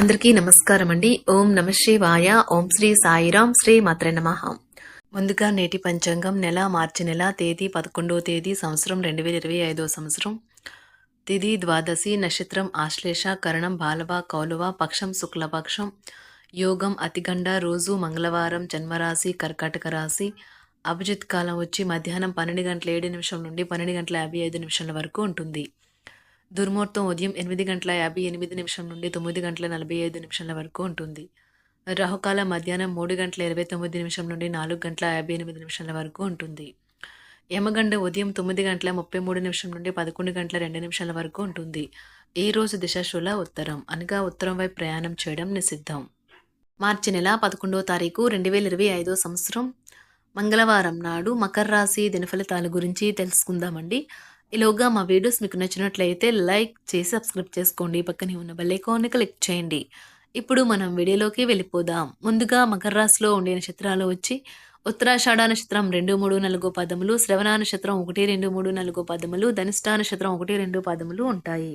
అందరికీ నమస్కారం అండి ఓం నమ శివాయ. ఓం శ్రీ సాయిరాం శ్రీ మాత్ర నమ. ముందుగా నేటి పంచాంగం నెల మార్చి నెల తేదీ పదకొండవ తేదీ సంవత్సరం రెండు వేల ఇరవై ఐదవ సంవత్సరం. తిది ద్వాదశి నక్షత్రం ఆశ్లేష కరణం బాలవ కౌలవ పక్షం శుక్లపక్షం యోగం అతిగండ రోజు మంగళవారం జన్మరాశి కర్కాటక రాశి అభిజిత్ కాలం వచ్చి మధ్యాహ్నం పన్నెండు గంటల ఏడు నిమిషం నుండి పన్నెండు గంటల యాభై ఐదు నిమిషాల వరకు ఉంటుంది. దుర్ముహూర్తం ఉదయం ఎనిమిది గంటల యాభై ఎనిమిది నిమిషం నుండి తొమ్మిది గంటల నలభై ఐదు నిమిషాల వరకు ఉంటుంది. రాహుకాల మధ్యాహ్నం మూడు గంటల ఇరవై తొమ్మిది నిమిషం నుండి నాలుగు గంటల యాభై ఎనిమిది నిమిషాల వరకు ఉంటుంది. యమగండ ఉదయం తొమ్మిది గంటల ముప్పై మూడు నిమిషం నుండి పదకొండు గంటల రెండు నిమిషాల వరకు ఉంటుంది. ఈ రోజు దిశాశూల ఉత్తరం. అనగా ఉత్తరం వైపు ప్రయాణం చేయడం నిషిద్ధం. మార్చి నెల పదకొండవ తారీఖు రెండు వేల ఇరవై ఐదో సంవత్సరం. మంగళవారం నాడు మకర రాశి దినఫలితాల గురించి తెలుసుకుందామండి. ఈలోగా మా వీడియోస్ మీకు నచ్చినట్లయితే లైక్ చేసి సబ్స్క్రైబ్ చేసుకోండి. పక్కనే ఉన్న బెల్ క్లిక్ చేయండి. ఇప్పుడు మనం వీడియోలోకి వెళ్ళిపోదాం. ముందుగా మకర రాశిలో ఉండే నక్షత్రాలు వచ్చి ఉత్తరాషాఢ నక్షత్రం రెండు మూడు నాలుగు పదములు శ్రవణ నక్షత్రం ఒకటి రెండు మూడు నాలుగు పదములు ధనిష్ట నక్షత్రం ఒకటి రెండు పదములు ఉంటాయి.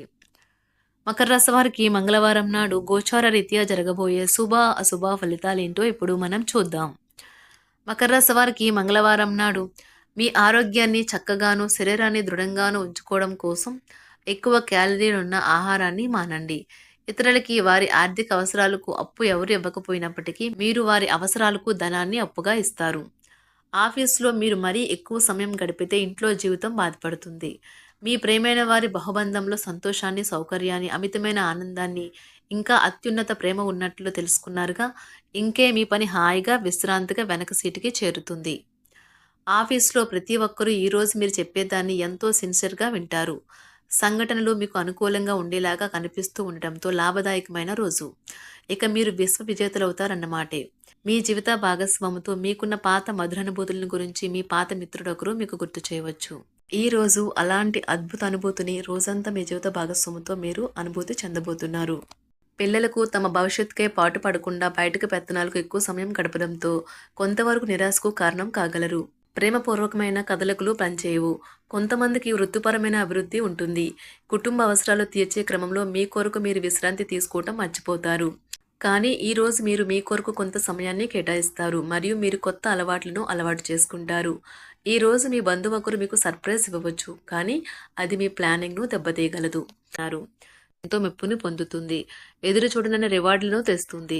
మకర రాశి వారికి మంగళవారం నాడు గోచార రీత్యా జరగబోయే శుభ అశుభ ఫలితాలేంటో ఇప్పుడు మనం చూద్దాం. మకర రాశి వారికి మంగళవారం నాడు మీ ఆరోగ్యాన్ని చక్కగాను శరీరాన్ని దృఢంగాను ఉంచుకోవడం కోసం ఎక్కువ క్యాలరీలు ఉన్న ఆహారాన్ని మానండి. ఇతరులకి వారి ఆర్థిక అవసరాలకు అప్పు ఎవరు ఇవ్వకపోయినప్పటికీ మీరు వారి అవసరాలకు ధనాన్ని అప్పుగా ఇస్తారు. ఆఫీస్లో మీరు మరీ ఎక్కువ సమయం గడిపితే ఇంట్లో జీవితం బాధపడుతుంది. మీ ప్రేమైన వారి బహుబంధంలో సంతోషాన్ని సౌకర్యాన్ని అమితమైన ఆనందాన్ని ఇంకా అత్యున్నత ప్రేమ ఉన్నట్లు తెలుసుకున్నారుగా ఇంకే మీ పని హాయిగా విశ్రాంతిగా వెనక సీటుకి చేరుతుంది. ఆఫీస్లో ప్రతి ఒక్కరూ ఈరోజు మీరు చెప్పేదాన్ని ఎంతో సిన్సియర్గా వింటారు. సంఘటనలు మీకు అనుకూలంగా ఉండేలాగా కనిపిస్తూ ఉండటంతో లాభదాయకమైన రోజు. ఇక మీరు విశ్వ విజేతలవుతారన్నమాటే. మీ జీవిత భాగస్వాముతో మీకున్న పాత మధురానుభూతులను గురించి మీ పాత మిత్రుడొకరు మీకు గుర్తు చేయవచ్చు. ఈ రోజు అలాంటి అద్భుత అనుభూతిని రోజంతా మీ జీవిత భాగస్వాముతో మీరు అనుభూతి చెందబోతున్నారు. పిల్లలకు తమ భవిష్యత్తుకే పాటు పడకుండా బయటకు పెత్తనాలకు ఎక్కువ సమయం గడపడంతో కొంతవరకు నిరాశకు కారణం కాగలరు. ప్రేమపూర్వకమైన కదలికలు పనిచేయవు. కొంతమందికి వృత్తిపరమైన అభివృద్ధి ఉంటుంది. కుటుంబ అవసరాలు తీర్చే క్రమంలో మీ కొరకు మీరు విశ్రాంతి తీసుకోవటం మర్చిపోతారు. కానీ ఈరోజు మీరు మీ కొరకు కొంత సమయాన్ని కేటాయిస్తారు. మరియు మీరు కొత్త అలవాట్లను అలవాటు చేసుకుంటారు. ఈ రోజు మీ బంధువు ఒకరు మీకు సర్ప్రైజ్ ఇవ్వవచ్చు. కానీ అది మీ ప్లానింగ్ను దెబ్బతీయగలదు. ఎంతో మెప్పుని పొందుతుంది. ఎదురు చూడనన్న రివార్డులను తెస్తుంది.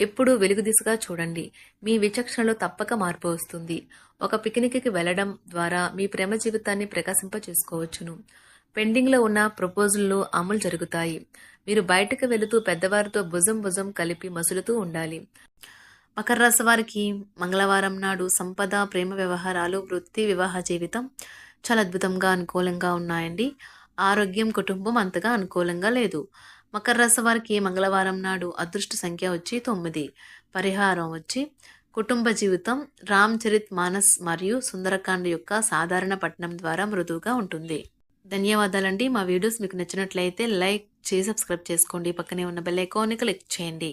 ఎప్పుడూ వెలుగు దిశగా చూడండి. మీ విచక్షణలో తప్పక మార్పు వస్తుంది. ఒక పిక్నిక్కి వెళ్ళడం ద్వారా మీ ప్రేమ జీవితాన్ని ప్రకాశింప చేసుకోవచ్చును. పెండింగ్లో ఉన్న ప్రపోజల్లు అమలు జరుగుతాయి. మీరు బయటకు వెళుతూ పెద్దవారితో భుజం భుజం కలిపి మసులుతూ ఉండాలి. మకర రాశి వారికి మంగళవారం నాడు సంపద ప్రేమ వ్యవహారాలు వృత్తి వివాహ జీవితం చాలా అద్భుతంగా అనుకూలంగా ఉన్నాయండి. ఆరోగ్యం కుటుంబం అంతగా అనుకూలంగా లేదు. మకర రాశి వారికి మంగళవారం నాడు అదృష్ట సంఖ్య వచ్చి తొమ్మిది. పరిహారం వచ్చి కుటుంబ జీవితం రామ్ చరిత్ మానస్ మరియు సుందరకాండ్ యొక్క సాధారణ పట్టణం ద్వారా మృదువుగా ఉంటుంది. ధన్యవాదాలండి. మా వీడియోస్ మీకు నచ్చినట్లయితే లైక్ చేసి సబ్స్క్రైబ్ చేసుకోండి. పక్కనే ఉన్న బెల్ ఐకాన్ని క్లిక్ చేయండి.